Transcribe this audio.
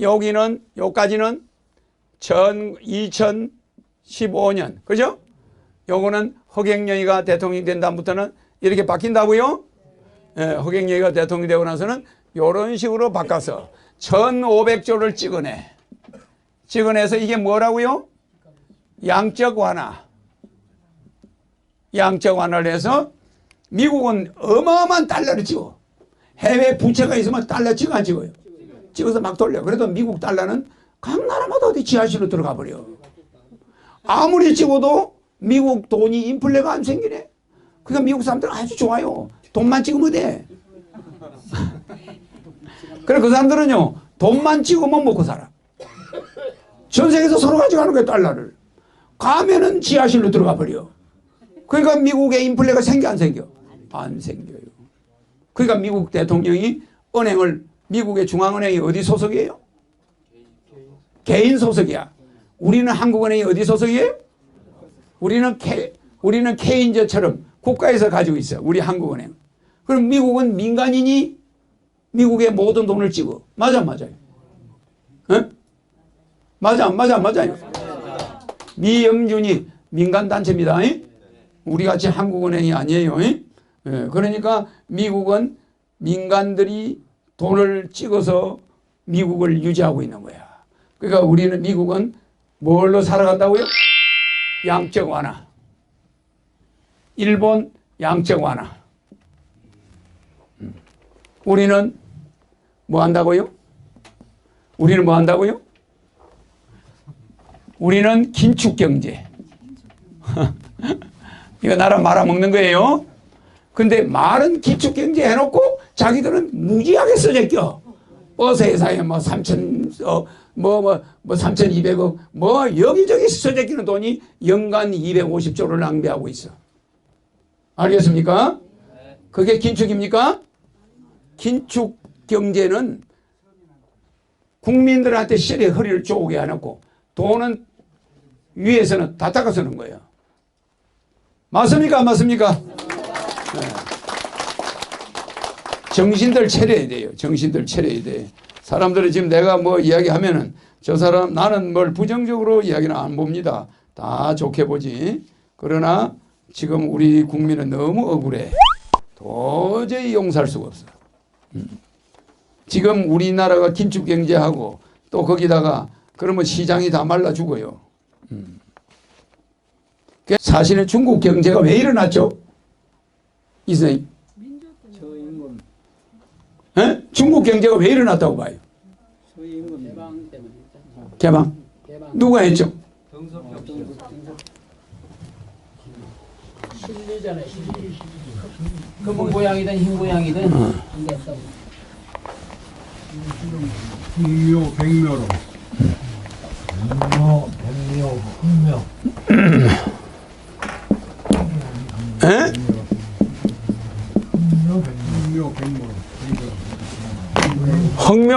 여기는 요까지는 전 2015년 그죠? 요거는 허경영이가 대통령이 된 다음부터는 이렇게 바뀐다고요? 예, 허경영이가 대통령이 되고 나서는 이런 식으로 바꿔서 1500조를 찍어내. 찍어내서 이게 뭐라고요? 양적 완화. 양적 완화를 해서 미국은 어마어마한 달러를 찍어. 해외 부채가 있으면 달러 찍어 안 찍어요? 찍어서 막 돌려. 그래도 미국 달러는 각 나라마다 어디 지하실로 들어가 버려. 아무리 찍어도 미국 돈이 인플레가 안 생기네. 그러니까 미국 사람들은 아주 좋아요. 돈만 찍으면 돼. 그래 그 사람들은요 돈만 찍으면 먹고 살아. 전 세계에서 서로 가져가는 거야 달러를. 가면은 지하실로 들어가 버려. 그러니까 미국의 인플레가 생겨 안 생겨? 안 생겨요. 그러니까 미국 대통령이 은행을 미국의 중앙은행이 어디 소속이에요? 개인 소속이야. 우리는 한국은행이 어디 소속이에요? 우리는 K, 우리는 K인저처럼 국가에서 가지고 있어. 우리 한국은행. 그럼 미국은 민간인이 미국의 모든 돈을 찍어. 맞아, 맞아요. 어? 맞아, 맞아, 맞아요. 미영준이 민간단체입니다. 이? 우리 같이 한국은행이 아니에요. 이? 예, 그러니까 미국은 민간들이 돈을 찍어서 미국을 유지하고 있는 거야. 그러니까 우리는 미국은 뭘로 살아간다고요? 양적 완화. 일본 양적 완화. 음. 우리는 뭐 한다고요? 우리는 뭐 한다고요? 우리는 긴축 경제. 이거 나라 말아먹는 거예요. 근데 말은 기축 경제 해놓고 자기들은 무지하게 써제껴. 버스 회사에 뭐 3천, 어, 뭐, 뭐, 뭐 3,200억, 뭐 여기저기 써제끼는 돈이 연간 250조를 낭비하고 있어. 알겠습니까? 그게 긴축입니까? 긴축 경제는 국민들한테 시리 허리를 쪼게 해놓고 돈은 위에서는 다 닦아 쓰는 거예요. 맞습니까? 안 맞습니까? 네. 정신들 차려야 돼요. 정신들 차려야 돼. 사람들이 지금 내가 뭐 이야기하면은 저 사람 나는 뭘 부정적으로 이야기는 안 봅니다. 다 좋게 보지. 그러나 지금 우리 국민은 너무 억울해. 도저히 용서할 수가 없어. 음. 지금 우리나라가 긴축 경제하고 또 거기다가 그러면 시장이 다 말라 죽어요. 음. 사실은 중국 경제가 왜 일어났죠? 이 선생님. 저임금 에? 중국 경제가 왜 일어났다고 봐요? 개방 때문에 개방. 개방 누가 했죠? 실리잖아요 실리 금은 모양이든 흰 됐다고 풍묘 백묘로 백묘, 백묘, 흑묘. 에? 풍묘 백묘로 백묘 로 흑묘